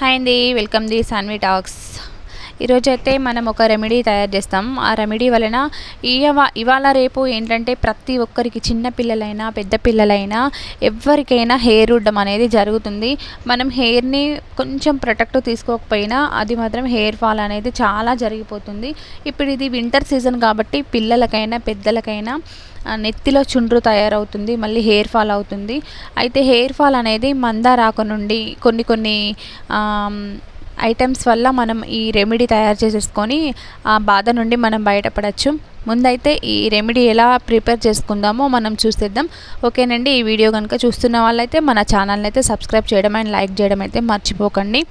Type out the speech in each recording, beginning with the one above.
Hi అండి welcome the Saanvi talks ఈరోజు అయితే మనం ఒక రెమెడీ తయారు చేస్తాం. ఆ రెమెడీ వలన ఇవ ఇవాళ రేపు ఏంటంటే ప్రతి ఒక్కరికి చిన్న పిల్లలైనా పెద్ద పిల్లలైనా ఎవరికైనా హెయిర్ ఉడ్డం అనేది జరుగుతుంది. మనం హెయిర్ని కొంచెం ప్రొటెక్ట్ తీసుకోకపోయినా అది మాత్రం హెయిర్ ఫాల్ అనేది చాలా జరిగిపోతుంది. ఇప్పుడు ఇది వింటర్ సీజన్ కాబట్టి పిల్లలకైనా పెద్దలకైనా నెత్తిలో చుండ్రు తయారవుతుంది మళ్ళీ హెయిర్ ఫాల్ అవుతుంది. అయితే హెయిర్ ఫాల్ అనేది మందారాకు నుండి కొన్ని కొన్ని ఐటమ్స్ వల్ల మనం ఈ రెమెడీ తయారు చేసేసుకొని ఆ బాధ నుండి మనం బయటపడచ్చు. ముందైతే ఈ రెమెడీ ఎలా ప్రిపేర్ చేసుకుందామో మనం చూసేద్దాం. ఓకేనండి ఈ వీడియో కనుక చూస్తున్న వాళ్ళైతే మన ఛానల్ని అయితే సబ్స్క్రైబ్ చేయడం అండ్ లైక్ చేయడం అయితే మర్చిపోకండి.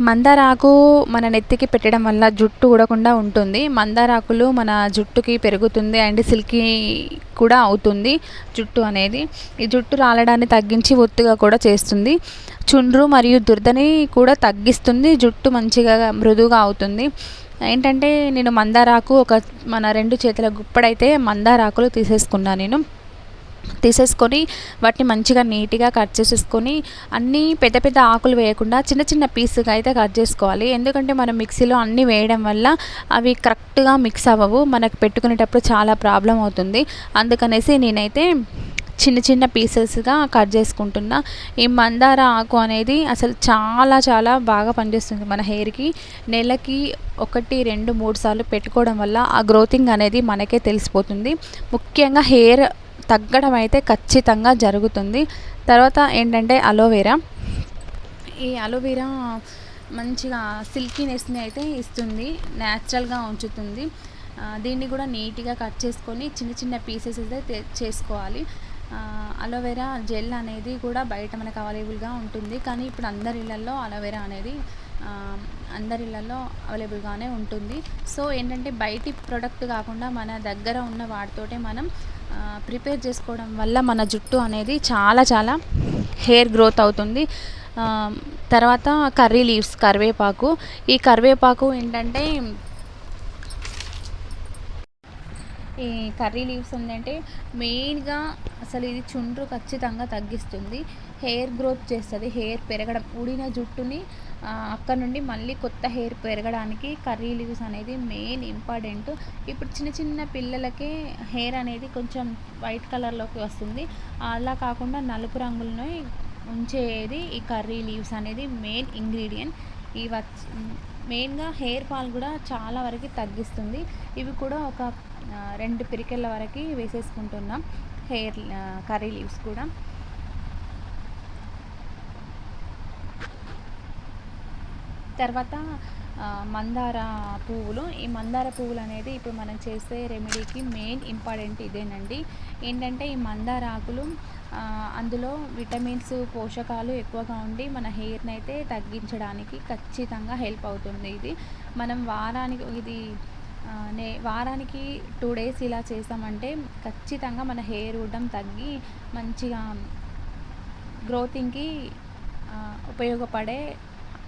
మందారాకు మన నెత్తికి పెట్టడం వల్ల జుట్టు ఊడకుండా ఉంటుంది. మందారాకులు మన జుట్టుకి పెరుగుతుంది అండ్ సిల్కీ కూడా అవుతుంది జుట్టు అనేది. ఈ జుట్టు రాలడాన్ని తగ్గించి ఒత్తుగా కూడా చేస్తుంది. చుండ్రు మరియు దుర్దని కూడా తగ్గిస్తుంది. జుట్టు మంచిగా మృదువుగా అవుతుంది. ఏంటంటే నేను మందారాకు ఒక మన రెండు చేతుల గుప్పడైతే మందారాకులు తీసేసుకున్నాను నేను. తీసేసుకొని వాటిని మంచిగా నీట్గా కట్ చేసేసుకొని అన్నీ పెద్ద పెద్ద ఆకులు వేయకుండా చిన్న చిన్న పీసుగా అయితే కట్ చేసుకోవాలి. ఎందుకంటే మనం మిక్సీలో అన్నీ వేయడం వల్ల అవి కరెక్ట్గా మిక్స్ అవ్వవు. మనకు పెట్టుకునేటప్పుడు చాలా ప్రాబ్లం అవుతుంది. అందుకనేసి నేనైతే చిన్న చిన్న పీసెస్గా కట్ చేసుకుంటున్నా. ఈ మందార ఆకు అనేది అసలు చాలా చాలా బాగా పనిచేస్తుంది మన హెయిర్కి. నెలకి ఒకటి రెండు మూడు సార్లు పెట్టుకోవడం వల్ల ఆ గ్రోతింగ్ అనేది మనకే తెలిసిపోతుంది. ముఖ్యంగా హెయిర్ తగ్గడం అయితే ఖచ్చితంగా జరుగుతుంది. తర్వాత ఏంటంటే అలోవెరా. ఈ అలోవెరా మంచిగా సిల్కీనెస్ని అయితే ఇస్తుంది న్యాచురల్గా ఉంచుతుంది. దీన్ని కూడా నీట్గా కట్ చేసుకొని చిన్న చిన్న పీసెస్ అయితే చేసుకోవాలి. అలోవెరా జెల్ అనేది కూడా బయట మనకు అవైలబుల్గా ఉంటుంది. కానీ ఇప్పుడు అందరి ఇళ్ళల్లో అలోవెరా అనేది అందరి ఇళ్ళల్లో అవైలబుల్గానే ఉంటుంది. సో ఏంటంటే బయటి ప్రోడక్ట్ కాకుండా మన దగ్గర ఉన్న వాటితోటే మనం ప్రిపేర్ చేసుకోవడం వల్ల మన జుట్టు అనేది చాలా చాలా హెయిర్ గ్రోత్ అవుతుంది. తర్వాత కర్రీ లీవ్స్ కరివేపాకు. ఈ కరివేపాకు ఏంటంటే ఈ కర్రీ లీవ్స్ ఏంటంటే మెయిన్గా అసలు ఇది చుండ్రు ఖచ్చితంగా తగ్గిస్తుంది. హెయిర్ గ్రోత్ చేస్తుంది. హెయిర్ పెరగడం ఊడిన జుట్టుని అక్కడ నుండి మళ్ళీ కొత్త హెయిర్ పెరగడానికి కర్రీ లీవ్స్ అనేది మెయిన్ ఇంపార్టెంట్. ఇప్పుడు చిన్న చిన్న పిల్లలకే హెయిర్ అనేది కొంచెం వైట్ కలర్లోకి వస్తుంది. అలా కాకుండా నలుపు రంగులను ఉంచేది ఈ కర్రీ లీవ్స్ అనేది మెయిన్ ఇంగ్రీడియంట్. ఈ వచ్చి మెయిన్గా హెయిర్ ఫాల్ కూడా చాలా వరకు తగ్గిస్తుంది. ఇవి కూడా ఒక రెండు పిరికెళ్ళ వరకు వేసేసుకుంటున్నాం. హెయిర్ కర్రీ లీవ్స్ కూడా. తర్వాత మందార పువ్వులు. ఈ మందార పువ్వులు అనేది ఇప్పుడు మనం చేసే రెమెడీకి మెయిన్ ఇంపార్టెంట్ ఇదేనండి. ఏంటంటే ఈ మందార ఆకులు అందులో విటమిన్స్ పోషకాలు ఎక్కువగా ఉండి మన హెయిర్ని అయితే తగ్గించడానికి ఖచ్చితంగా హెల్ప్ అవుతుంది ఇది. మనం వారానికి ఇది నే వారానికి టూ డేస్ ఇలా చేసామంటే ఖచ్చితంగా మన హెయిర్ ఊడడం తగ్గి మంచిగా గ్రోతింగ్కి ఉపయోగపడే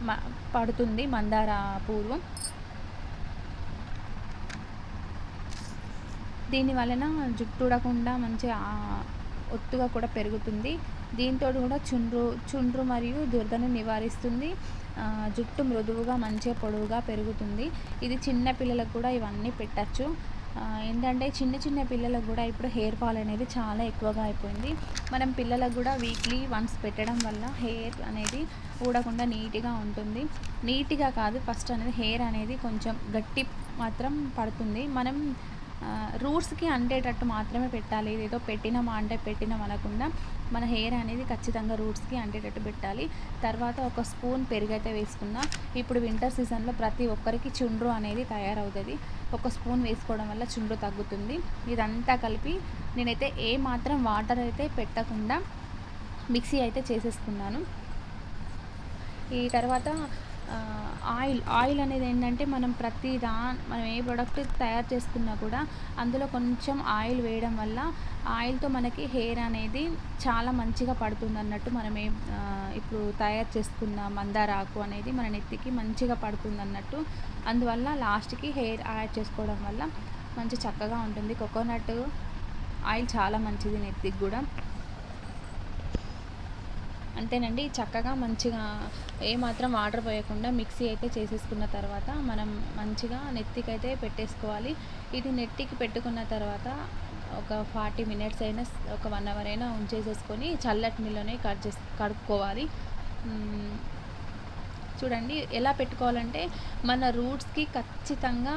మ పడుతుంది మందార పువ్వు దీని వలన జుట్టు ఊడకుండా మంచి ఒత్తుగా కూడా పెరుగుతుంది. దీంతో కూడా చుండ్రు చుండ్రు మరియు దురదను నివారిస్తుంది. జుట్టు మృదువుగా మంచిగా పొడవుగా పెరుగుతుంది. ఇది చిన్న పిల్లలకు కూడా ఇవన్నీ పెట్టచ్చు. ఏంటంటే చిన్న చిన్న పిల్లలకు కూడా ఇప్పుడు హెయిర్ ఫాల్ అనేది చాలా ఎక్కువగా అయిపోయింది. మనం పిల్లలకు కూడా వీక్లీ వన్స్ పెట్టడం వల్ల హెయిర్ అనేది ఊడకుండా నీట్గా ఉంటుంది. నీట్గా కాదు ఫస్ట్ అనేది హెయిర్ అనేది కొంచెం గట్టి మాత్రం పడుతుంది. మనం రూట్స్కి అంటేటట్టు మాత్రమే పెట్టాలి. ఇదేదో పెట్టినామా అంటే పెట్టినాం అనకుండా మన హెయిర్ అనేది ఖచ్చితంగా రూట్స్కి అంటేటట్టు పెట్టాలి. తర్వాత ఒక స్పూన్ పెరుగైతే వేసుకుందాం ఇప్పుడు వింటర్ సీజన్లో ప్రతి ఒక్కరికి చుండ్రు అనేది తయారవుతుంది. ఒక స్పూన్ వేసుకోవడం వల్ల చుండ్రు తగ్గుతుంది. ఇదంతా కలిపి నేనైతే ఏ మాత్రం వాటర్ అయితే పెట్టకుండా మిక్సీ అయితే చేసేసుకున్నాను. ఈ తర్వాత ఆయిల్ ఆయిల్ అనేది ఏంటంటే మనం ప్రతి దా మనం ఏ ప్రోడక్ట్ తయారు చేసుకున్నా కూడా అందులో కొంచెం ఆయిల్ వేయడం వల్ల ఆయిల్తో మనకి హెయిర్ అనేది చాలా మంచిగా పడుతుంది అన్నట్టు మనం ఏ ఇప్పుడు తయారు చేసుకున్న మందార ఆకు అనేది మన నెత్తికి మంచిగా పడుతుంది అన్నట్టు. అందువల్ల లాస్ట్కి హెయిర్ యాడ్ చేసుకోవడం వల్ల మంచి చక్కగా ఉంటుంది. కోకోనట్ ఆయిల్ చాలా మంచిది నెత్తికి కూడా. అంతేనండి చక్కగా మంచిగా ఏమాత్రం వాటర్ పోయకుండా మిక్సీ అయితే చేసేసుకున్న తర్వాత మనం మంచిగా నెత్తికైతే పెట్టేసుకోవాలి. ఇది నెత్తికి పెట్టుకున్న తర్వాత ఒక ఫార్టీ మినిట్స్ అయినా ఒక వన్ అవర్ అయినా ఉంచేసేసుకొని చల్లటి నీళ్ళనే కట్ చేసి కడుక్కోవాలి. చూడండి ఎలా పెట్టుకోవాలంటే మన రూట్స్కి ఖచ్చితంగా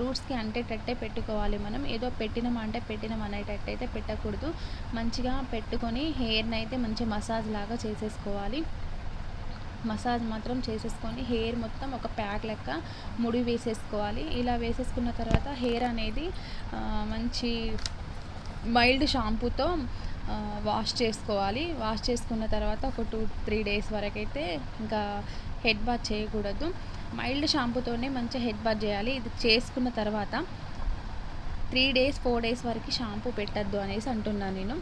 రూట్స్కి అంటేటట్టే పెట్టుకోవాలి మనం. ఏదో పెట్టినాం అంటే పెట్టినాం అనేటట్టు అయితే పెట్టకూడదు. మంచిగా పెట్టుకొని హెయిర్ని అయితే మంచి మసాజ్ లాగా చేసేసుకోవాలి. మసాజ్ మాత్రం చేసేసుకొని హెయిర్ మొత్తం ఒక ప్యాక్ లెక్క ముడి వేసేసుకోవాలి. ఇలా వేసేసుకున్న తర్వాత హెయిర్ అనేది మంచి మైల్డ్ షాంపూతో వాష్ చేసుకోవాలి. వాష్ చేసుకున్న తర్వాత ఒక టూ త్రీ డేస్ వరకు అయితే ఇంకా హెడ్ బాత్ చేయకూడదు. మైల్డ్ షాంపూతోనే మంచిగా హెడ్ బాత్ చేయాలి. ఇది చేసుకున్న తర్వాత త్రీ డేస్ ఫోర్ డేస్ వరకు షాంపూ పెట్టద్దు అనేసి అంటున్నాను నేను.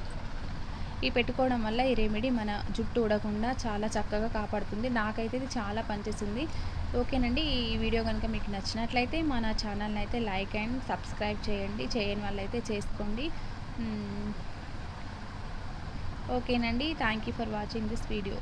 ఈ పెట్టుకోవడం వల్ల ఈ రెమెడీ మన జుట్టు ఊడకుండా చాలా చక్కగా కాపాడుతుంది. నాకైతే ఇది చాలా పనిచేస్తుంది ఓకేనండి ఈ వీడియో కనుక మీకు నచ్చినట్లయితే మన ఛానల్ని అయితే లైక్ అండ్ సబ్స్క్రైబ్ చేయండి. చేయని వాళ్ళైతే చేసుకోండి. ఓకేనండి. Thank you for watching this video